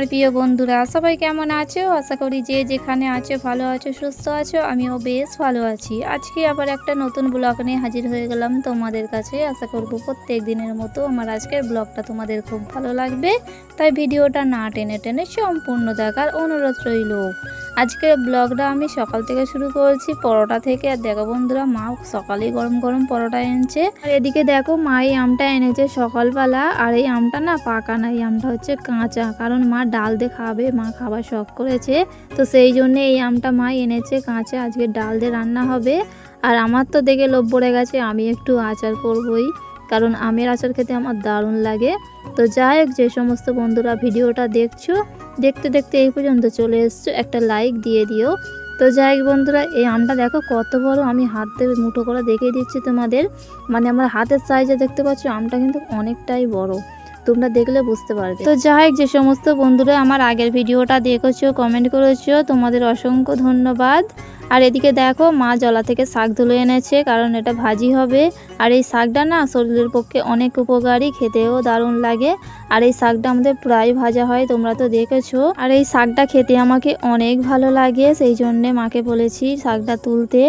আমার প্রিয় বন্ধুরা, সবাই কেমন আছো? আশা করি যে যেখানে আছো ভালো আছো, সুস্থ আছো, আমিও বেশ ভালো আছি। আজকে আবার একটা নতুন ব্লগ নিয়ে হাজির হয়ে গেলাম তোমাদের কাছে। আশা করব প্রত্যেক দিনের মতো আমার আজকের ব্লগটা তোমাদের খুব ভালো লাগবে। তাই ভিডিওটা না টেনে টেনে সম্পূর্ণ দেখার অনুরোধ রইল। আজকের ব্লগটা আমি সকাল থেকে শুরু করেছি, পরোটা থেকে। আর দেখো বন্ধুরা, মা সকালেই গরম গরম পরোটা এনেছে। আর এদিকে দেখো, মা এই আমটা এনেছে সকালবেলা। আর এই আমটা না পাকা না, এই আমটা হচ্ছে কাঁচা। কারণ মা ডাল দিয়ে খাবে, মা খাবার শখ করেছে। তো সেই জন্য এই আমটা মা এনেছে কাঁচা। আজকে ডাল দিয়ে রান্না হবে। আর আমার তো দেখে লোভ পড়ে গেছে, আমি একটু আচার করবই। কারণ আমের আচার খেতে আমার দারুণ লাগে। তো যাই হোক, যে সমস্ত বন্ধুরা ভিডিওটা দেখছ দেখতে দেখতে এই পর্যন্ত চলে এসছো, একটা লাইক দিয়ে দিও। তো যাই বন্ধুরা, এই আমটা দেখো কত বড়, আমি হাত মুঠো করে দেখিয়ে দিচ্ছি তোমাদের। মানে আমার হাতের সাইজে দেখতে পাচ্ছ, আমটা কিন্তু অনেকটাই বড়। তোমরা দেখলে বুঝতে পারবে। তো যাই যে সমস্ত বন্ধুরা আমার আগের ভিডিওটা দেখেছ কমেন্ট করেছ, তোমাদের অসংখ্য ধন্যবাদ। আর এদিকে দেখো মা জলা থেকে শাক তুলে এনেছে, কারণ এটা ভাজি হবে। আর এই শাকটা না শরীরের পক্ষে অনেক উপকারী, খেতেও দারুণ লাগে। আর এই শাকটা আমাদের প্রায় ভাজা হয়, তোমরা তো দেখেছ। আর এই শাকটা খেতে আমাকে অনেক ভালো লাগে, সেই জন্যে মাকে বলেছি শাকটা তুলতে।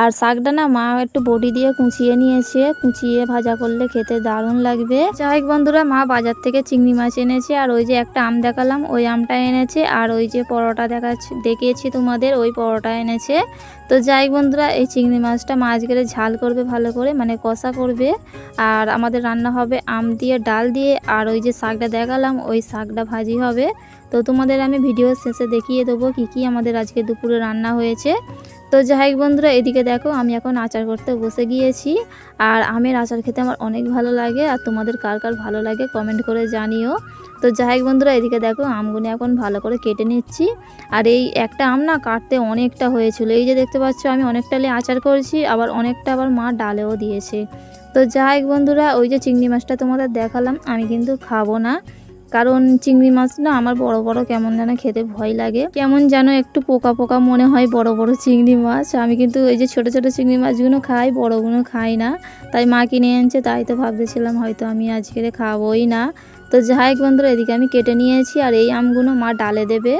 আর শাকটা না মা একটু বটি দিয়ে কুচিয়ে নিয়েছে, কুচিয়ে ভাজা করলে খেতে দারুণ লাগবে। যাই বন্ধুরা, মা বাজার থেকে চিংড়ি মাছ এনেছে, আর ওই যে একটা আম দেখালাম, ওই আমটা এনেছে। আর ওই যে পরোটা দেখাচ্ছি, দেখিয়েছি তোমাদের, ওই পরোটা এনেছে। তো যাই বন্ধুরা, এই চিংড়ি মাছটা মাছ গেলে ঝাল করবে ভালো করে মানে কষা করবে। আর আমাদের রান্না হবে আম দিয়ে, ডাল দিয়ে, আর ওই যে শাকটা দেখালাম, ওই শাকটা ভাজি হবে। তো তোমাদের আমি ভিডিও শেষে দেখিয়ে দেবো কি কি আমাদের আজকে দুপুরে রান্না হয়েছে। তো যাই বন্ধুরা, এদিকে দেখো আমি এখন আচার করতে বসে গিয়েছি। আর আমের আচার খেতে আমার অনেক ভালো লাগে। আর তোমাদের কার কার ভালো লাগে কমেন্ট করে জানিও। তো যাই বন্ধুরা, এদিকে দেখো আমগুলো এখন ভালো করে কেটে নিচ্ছি। আর এই একটা আম না কাটতে অনেকটা হয়েছিল। এই যে দেখতে পাচ্ছ আমি অনেকটা লে আচার করেছি, আবার অনেকটা আবার মা ডালেও দিয়েছে। তো যাই বন্ধুরা, ওই যে চিংড়ি মাছটা তোমাদের দেখালাম, আমি কিন্তু খাব না। কারণ চিংড়ি মাছ না আমার বড় বড় কেমন যেন খেতে ভয় লাগে। কেমন যেন একটু পোকা পোকা মনে হয় বড় বড় চিংড়ি মাছ। আমি কিন্তু এই যে ছোট ছোট চিংড়ি মাছগুলো খাই, বড়গুলো খাই না। তাই মা কিনে এনেছে, তাই তো ভাবতেছিলাম হয়তো আমি আজকে খাবোই না। তো যাই বন্ধুরা, এদিকে আমি কেটে নিয়েছি আর এই আমগুলো মা ডালে দেবে।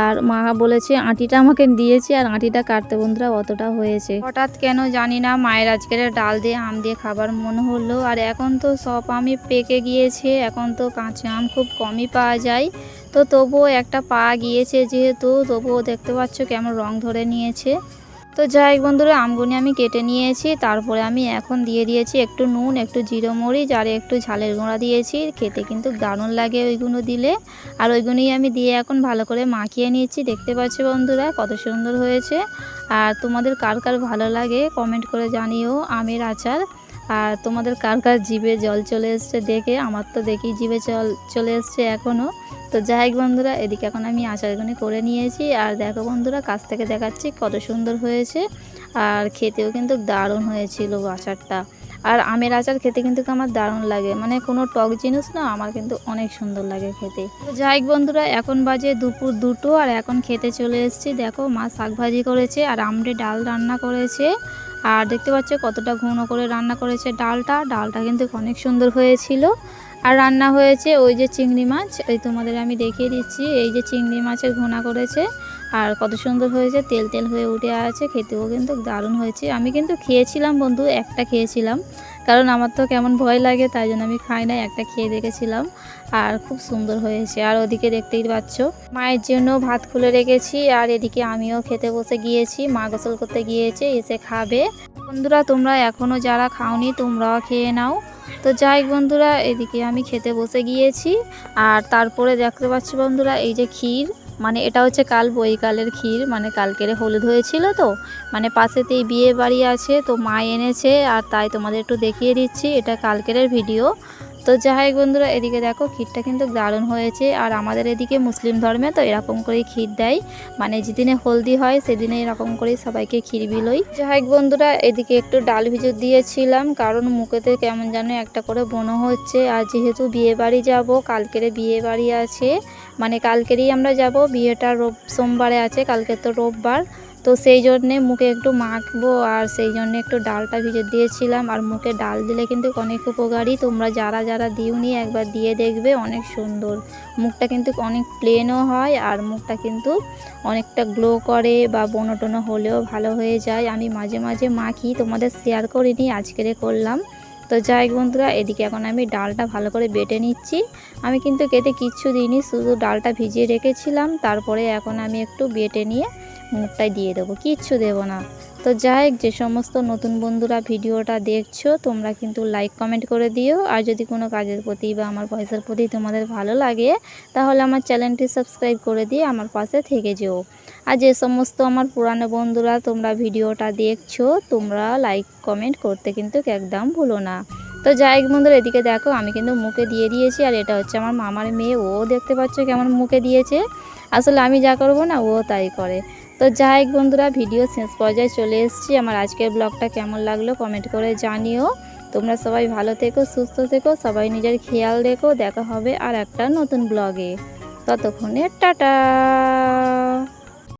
আর মা বলেছে, আঁটিটা আমাকে দিয়েছে আর আঁটিটা কাটতে বন্ধুরা অতটা হয়েছে। হঠাৎ কেন জানি না, মায়ের আজকের ডাল দিয়ে আম দিয়ে খাবার মনে হলো। আর এখন তো সব আমি পেকে গিয়েছে, এখন তো কাঁচা আম খুব কমই পাওয়া যায়। তো তবুও একটা পা গিয়েছে যেহেতু, তবুও দেখতে পাচ্ছ কেমন রং ধরে নিয়েছে। তো যাই বন্ধুরা, আমগুনি আমি কেটে নিয়েছি। তারপরে আমি এখন দিয়ে দিয়েছি একটু নুন, একটু জিরো মরিচ আর একটু ঝালের গুঁড়া দিয়েছি। খেতে কিন্তু দারুণ লাগে ওইগুলো দিলে। আর ওইগুলোই আমি দিয়ে এখন ভালো করে মাখিয়ে নিয়েছি দেখতে পাচ্ছি বন্ধুরা, কত সুন্দর হয়েছে। আর তোমাদের কার কার ভালো লাগে কমেন্ট করে জানিও, আমের আচার। আর তোমাদের কার কার জিভে জল চলে এসছে দেখে, আমার তো দেখি জিভে জল চলে এসছে এখনও তো যাই হোক বন্ধুরা, এদিকে এখন আমি আচারগুনি করে নিয়েছি। আর দেখো বন্ধুরা, কাছ থেকে দেখাচ্ছি কত সুন্দর হয়েছে। আর খেতেও কিন্তু দারুণ হয়েছিল আচারটা। আর আমের আচার খেতে কিন্তু আমার দারুণ লাগে। মানে কোনো টক জিনিস না, আমার কিন্তু অনেক সুন্দর লাগে খেতে। যাই হোক বন্ধুরা, এখন বাজে দুপুর দুটো, আর এখন খেতে চলে এসেছি। দেখো, মা শাক ভাজি করেছে, আর আমড়ে ডাল রান্না করেছে। আর দেখতে পাচ্ছ কতটা ঘন করে রান্না করেছে ডালটা। ডালটা কিন্তু অনেক সুন্দর হয়েছিল। আর রান্না হয়েছে ওই যে চিংড়ি মাছ। ওই তোমাদের আমি দেখিয়ে দিচ্ছি, এই যে চিংড়ি মাছের ঘোনা করেছে। আর কত সুন্দর হয়েছে, তেল তেল হয়ে উঠে আছে, খেতেও কিন্তু দারুণ হয়েছে। আমি কিন্তু খেয়েছিলাম বন্ধু, একটা খেয়েছিলাম। কারণ আমার তো কেমন ভয় লাগে, তাই জন্য আমি খাই না একটা খেয়ে দেখেছিলাম। আর খুব সুন্দর হয়েছে। আর ওদিকে দেখতেই পাচ্ছ, মায়ের জন্য ভাত খুলে রেখেছি। আর এদিকে আমিও খেতে বসে গিয়েছি, মা গোসল করতে গিয়েছে, এসে খাবে। বন্ধুরা, তোমরা এখনও যারা খাওনি, তোমরাও খেয়ে নাও। তো যাই বন্ধুরা, এদিকে আমি খেতে বসে গিয়েছি। আর তারপরে দেখতে পাচ্ছি বন্ধুরা, এই যে ক্ষীর মানে এটা হচ্ছে কাল বৈকালের ক্ষীর মানে কালকের হলুদ হয়েছিল তো মানে পাশেতেই বিয়ে বাড়ি আছে, তো মা এনেছে, আর তাই তোমাদের একটু দেখিয়ে দিচ্ছি, এটা কালকের ভিডিও। তো যাই বন্ধুরা, এদিকে দেখো ক্ষীরটা কিন্তু দারুণ হয়েছে। আর আমাদের এদিকে মুসলিম ধর্মে তো এরকম করেই ক্ষীর দেয়। মানে যেদিনে হলদি হয়, সেদিনে এরকম করেই সবাইকে ক্ষীর বিলোই যাই বন্ধুরা, এদিকে একটু ডাল ভিজে দিয়েছিলাম, কারণ মুখেতে কেমন যেন একটা করে মনে হচ্ছে। আর যেহেতু বিয়ে বাড়ি যাব, কালকেরে বিয়ে বাড়ি আছে। মানে কালকেরই আমরা যাব, বিয়েটা রোব, সোমবারে আছে, কালকে তো রোববার। তো সেই জন্যে মুখে একটু মাখবো আর সেই জন্য একটু ডালটা ভিজে দিয়েছিলাম। আর মুখে ডাল দিলে কিন্তু অনেক উপকারী। তোমরা যারা যারা দিওনি একবার দিয়ে দেখবে, অনেক সুন্দর। মুখটা কিন্তু অনেক প্লেনও হয় আর মুখটা কিন্তু অনেকটা গ্লো করে বা বনো টনো হলেও ভালো হয়ে যায়। আমি মাঝে মাঝে মাখি, তোমাদের শেয়ার করিনি, আজকেরে করলাম। তো যাই বন্ধুরা, এদিকে এখন আমি ডালটা ভালো করে বেটে নিচ্ছি। আমি কিন্তু কেটে কিচ্ছু দিইনি, শুধু ডালটা ভিজিয়ে রেখেছিলাম। তারপরে এখন আমি একটু বেটে নিয়ে মুখটায় দিয়ে দেবো, কিচ্ছু দেবো না। তো যাই যে সমস্ত নতুন বন্ধুরা ভিডিওটা দেখছ, তোমরা কিন্তু লাইক কমেন্ট করে দিও। আর যদি কোনো কাজের প্রতি বা আমার পয়সার প্রতি তোমাদের ভালো লাগে, তাহলে আমার চ্যানেলটি সাবস্ক্রাইব করে দিয়ে আমার পাশে থেকে যেও। আর যে সমস্ত আমার পুরানো বন্ধুরা তোমরা ভিডিওটা দেখছ, তোমরা লাইক কমেন্ট করতে কিন্তু একদম ভুলো না। তো যাই বন্ধুরা, এদিকে দেখো, আমি কিন্তু মুখে দিয়ে দিয়েছি, আর এটা হচ্ছে আমার মামার মেয়ে, ও দেখতে পাচ্ছ কেমন মুখে দিয়েছে। আসলে আমি যা করব না, ও তাই করে। তো যাই বন্ধুরা, ভিডিও শেষ পর্যায়ে চলে এসেছি। আমার আজকের ব্লগটা কেমন লাগল কমেন্ট করে জানিও। তোমরা সবাই ভালো থেকো, সুস্থ থেকো, সবাই নিজের খেয়াল রেখো। দেখা হবে আর একটা নতুন ব্লগে। ততক্ষণে টাটা!